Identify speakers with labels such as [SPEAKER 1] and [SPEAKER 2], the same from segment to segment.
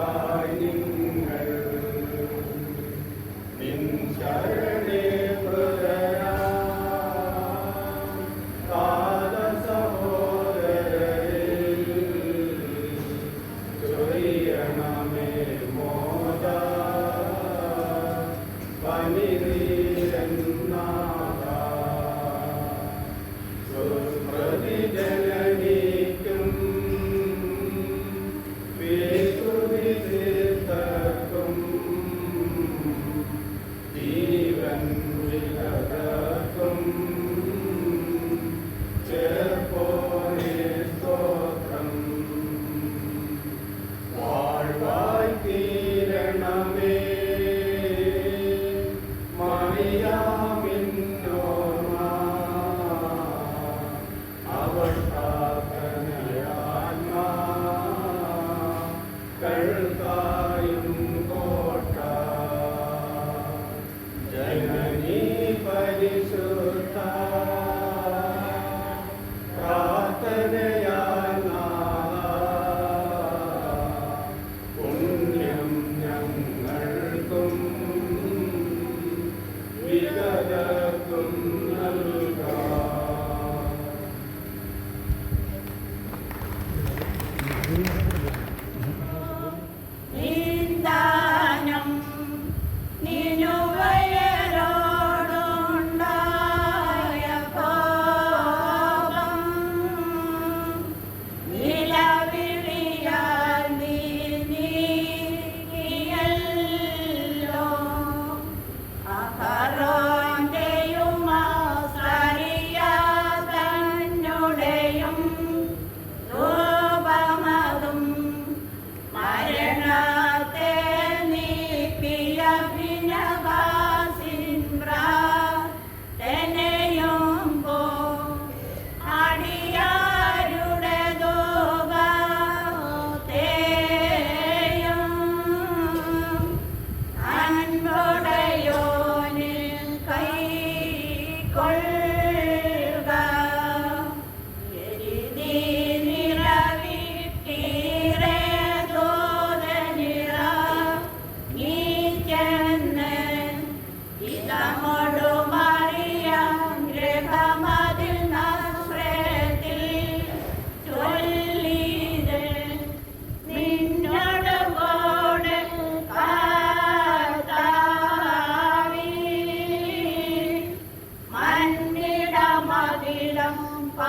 [SPEAKER 1] Bye. பயிடம் பா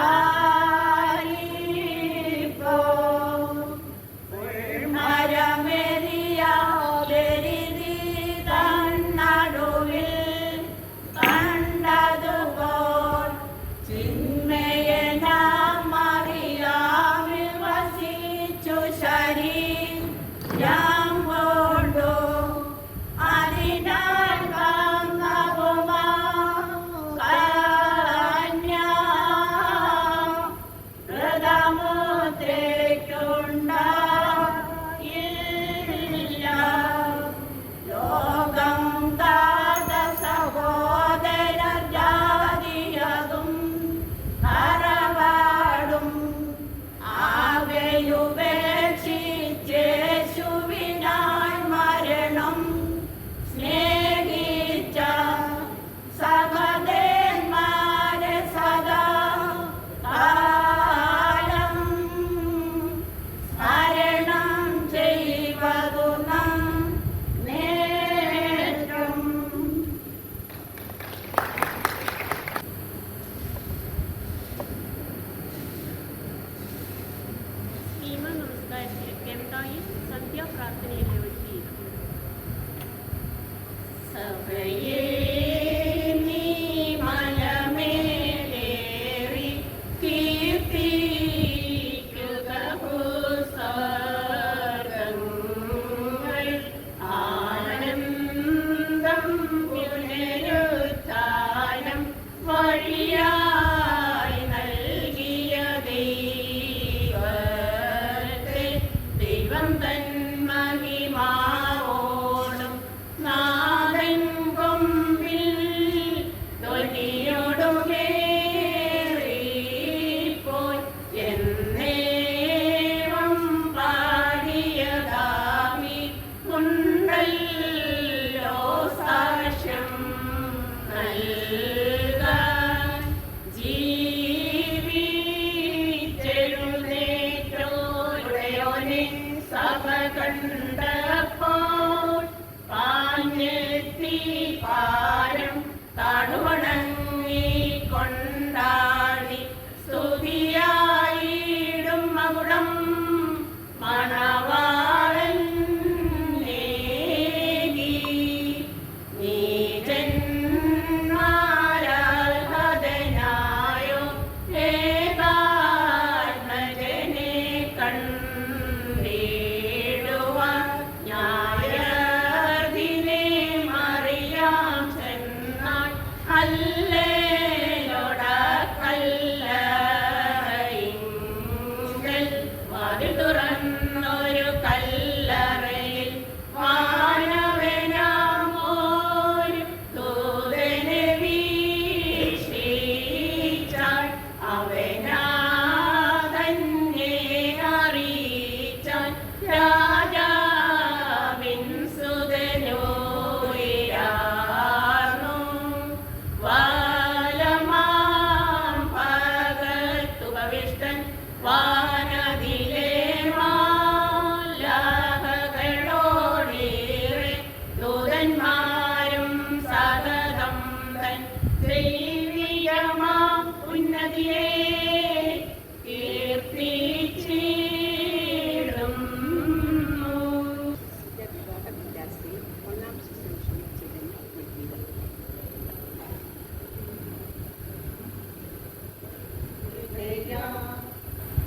[SPEAKER 1] అనుగుణ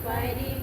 [SPEAKER 2] Mighty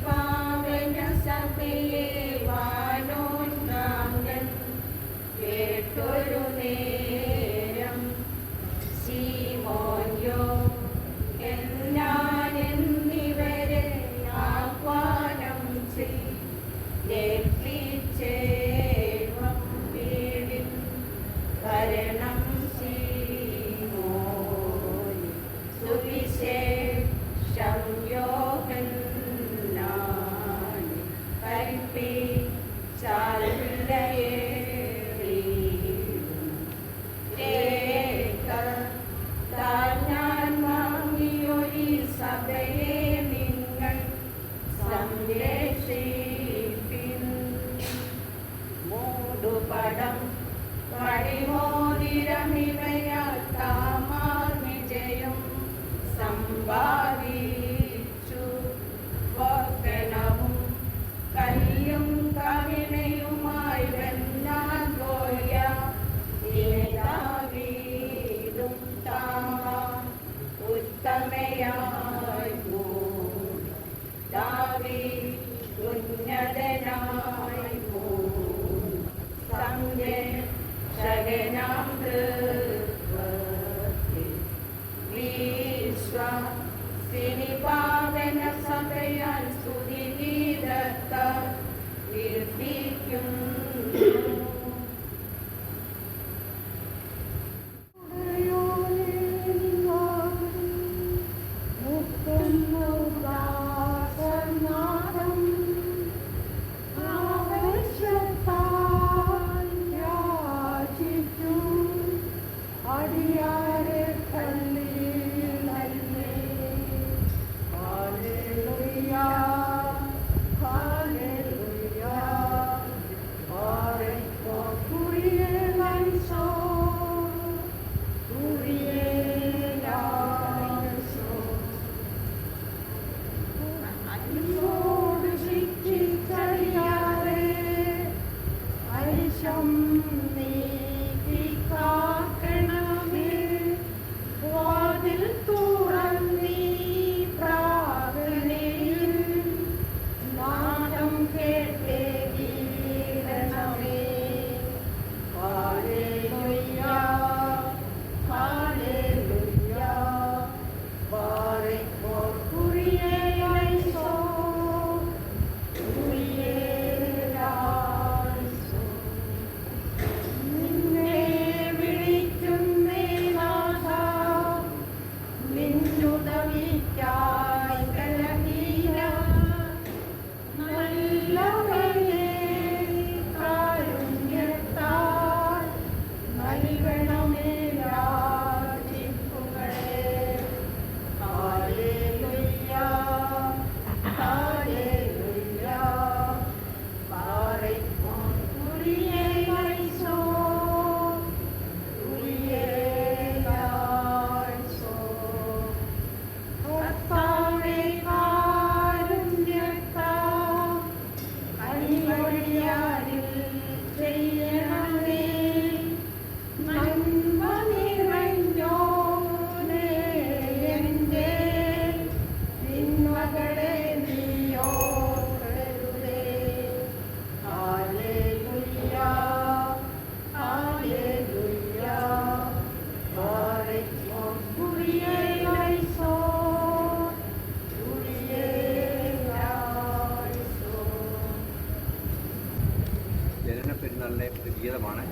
[SPEAKER 2] പെരുന്നാളിലെ ഗീതമാണ്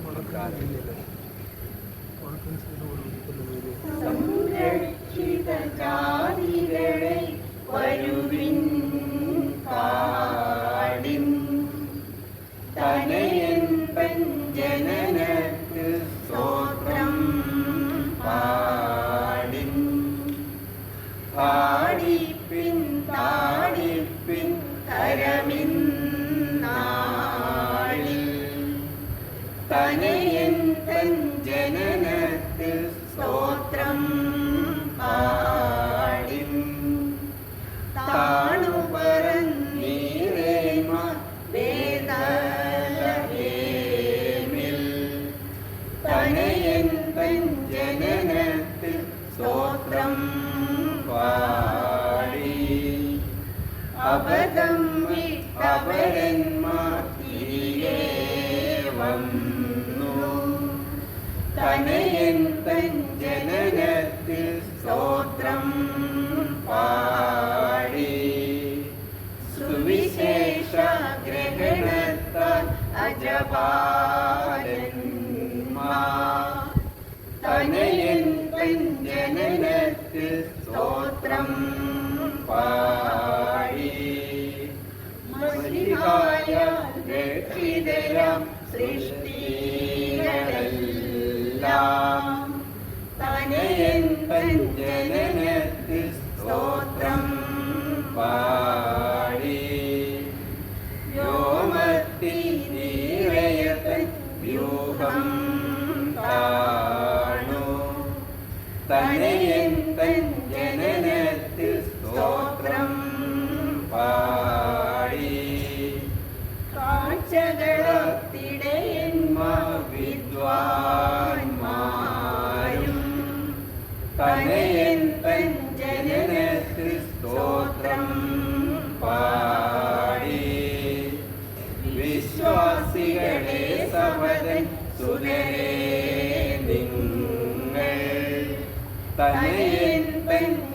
[SPEAKER 3] വരുവിൻ കാടിൻ തനയൻ പഞ്ജനന जननत् स्तोत्रम् സ്തോത്രം പാടി സുവിശേഷ ഗ്രഹണത്താൽ അജപാരന്മാ തനയൻ ജനനത്തിൽ സ്തോത്രം പാടി മസിഹായ രക്ഷിതരാം
[SPEAKER 2] സൃഷ്ടി സവതൻ സുരേ നിങ്ങൾ തനയൻ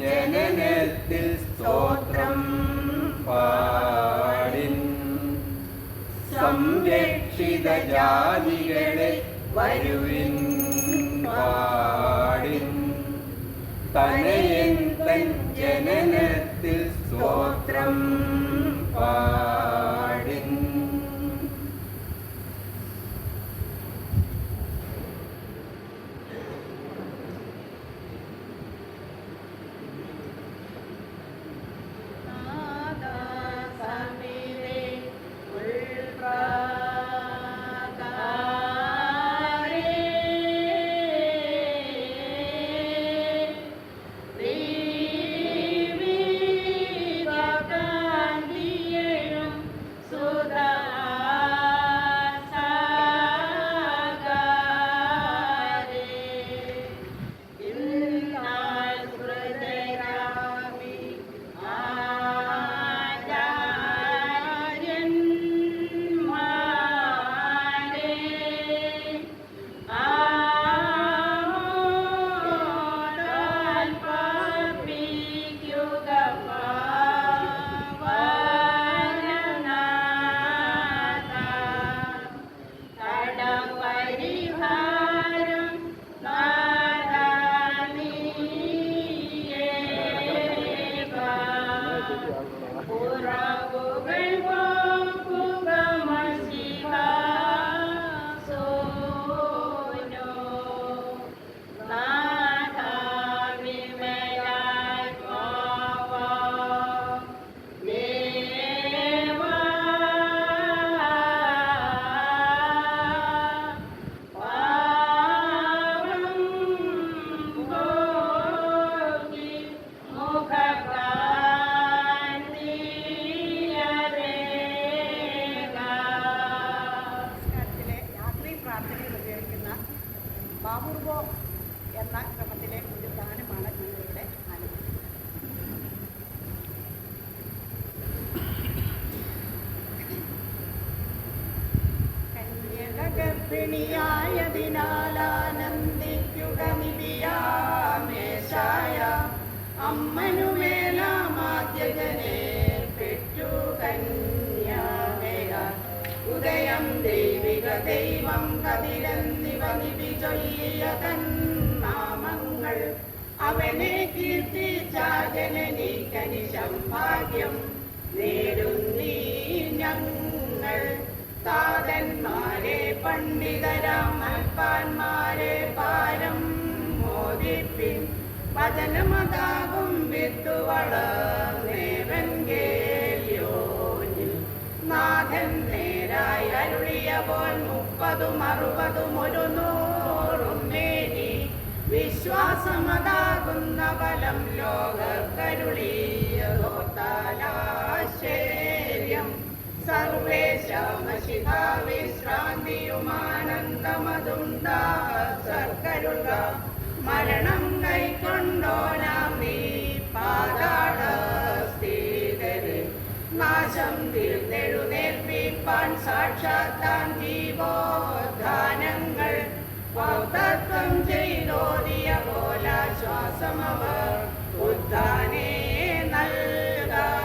[SPEAKER 2] ജനനത്തിൽ സ്തോത്രം പാടിൻ. സംരക്ഷിത ജാതികളെ വരുവിൻ പാടിൻ. തനയൻ ജനനത്തിൽ സ്തോത്രം പാടിൻ
[SPEAKER 4] ഗർഭിണിയായതിനാൽ അമ്മനുമേലാമാദ്യജനെ പെറ്റു കന്യാവേഗ ഉദയം ദൈവിക ദൈവം കതിരെന്നിവ നിധി ചൊല്ലിയ തന്നാമങ്ങൾ. അവനെ കീർത്തിച്ച ജനനി കനിശം ഭാഗ്യം നേടുന്നീ താതന്മാരെ പണ്ഡിതരാം അൽപ്പാന്മാരെ പാരം മോദിപ്പിൻ. വചനമതാകും കേയോനിൽ നാഥൻ നേരായി അരുളിയ പോൽ മുപ്പതും അറുപതും ഒരു നൂറും മേനി വിശ്വാസമതാകുന്ന ബലം ലോകക്കരുളിയോത്താലാശ്ചര്യം ചെയ്തോതിയ പോലാശ്വാസമവർ ഉദ്ധാനേ നൽകാപാരയ്ക്കുമോ